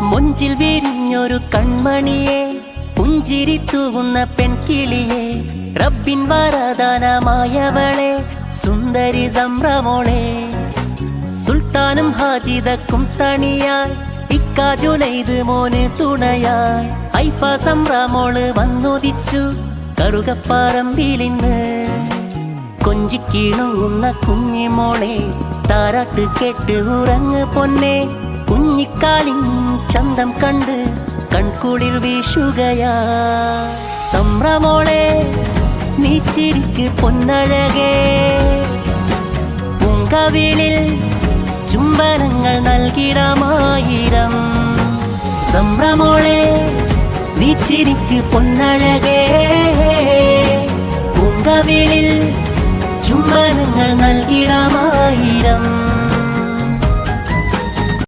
മുഞ്ചിൽ വിരിഞ്ഞൊരു കൺമണിയെ പുഞ്ചിരി തൂകുന്ന പെൺകിളിയെ റബ്ബിൻ വരദാനമായവളെ സുന്ദരി സംഭ്രമോളെ. സുൽത്താനും ഹാജിദക്കും തണിയായി ഇക്കാജുനൈത് മോന് തുണയായി. ഐഫ സംഭ്രമോൾ വന്നുദിച്ചു കറുകപ്പാറമ്പിലിന്ന് കൊഞ്ചിക്കീണുന്ന കുഞ്ഞിമോളെ താരാട്ട് കെട്ട് ഉറങ്ങ് പൊന്നെ. കുഞ്ഞിക്കാലിൻ ചന്തം കണ്ട് കൺകുളിർ വീശുകയാ. സംഭ്രമോളെ നീ ചിരിക്ക് പൊന്നഴകേ. പൂങ്കവിളിൽ ചുംബനങ്ങൾ നൽകിടമായിരം. സംഭ്രമോളെ നീ ചിരിക്ക് പൊന്നഴകേ. പൂങ്കവിളിൽ ചുംബനങ്ങൾ നൽകിടമായിരം.